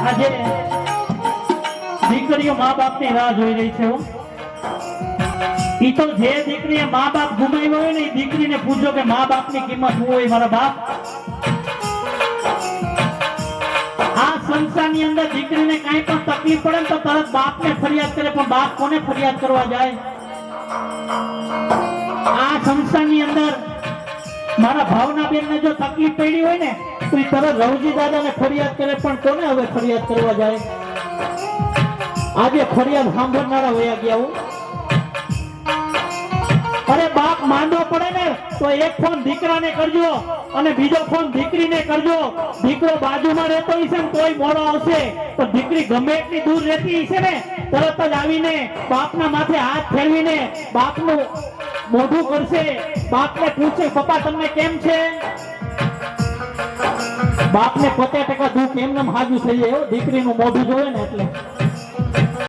આજે દીકરીઓ મા બાપની રાહ જોઈ રહી છે ઈ તો જે દીકરીએ મા બાપ ગુમાવ્યો હોય ને એ દીકરીને પૂછો કે મા બાપની કિંમત શું હોય મારા બાપ? આ સંસારની અંદર દીકરીને કઈ પણ તકલીફ પડે ને તો તરત બાપને ફરિયાદ કરે, પણ બાપ કોને ફરિયાદ કરવા જાય? આ સંસારની અંદર મારા ભાવના બેન ને જો તકલીફ પડી હોય ને એ તરત રવજી દાદાને ફરિયાદ કરે, પણ કોને હવે ફરિયાદ કરવા જાય? આજે ફરિયાદ સાંભળનારા વયા ગયા હું. અરે બાપ, માંડો પડે ને, તો એક ફોન દીકરાને કરજો અને બીજો ફોન દીકરીને કરજો. દીકરો બાજુમાં રહેતો હશે ને તોય મોડો આવશે. તો દીકરી ગમે એટલી દૂર રહેતી હશે ને, તરત જ આવીને બાપના માથે હાથ ફેરવીને બાપનું મોઢું કરશે. બાપને પૂછશે પપ્પા, તમને કેમ છે? બાપને પચાસ ટકા દુઃખ એમને હાજુ થઈ જાય દીકરી દીકરીનું મોઢું જોવે ને એટલે.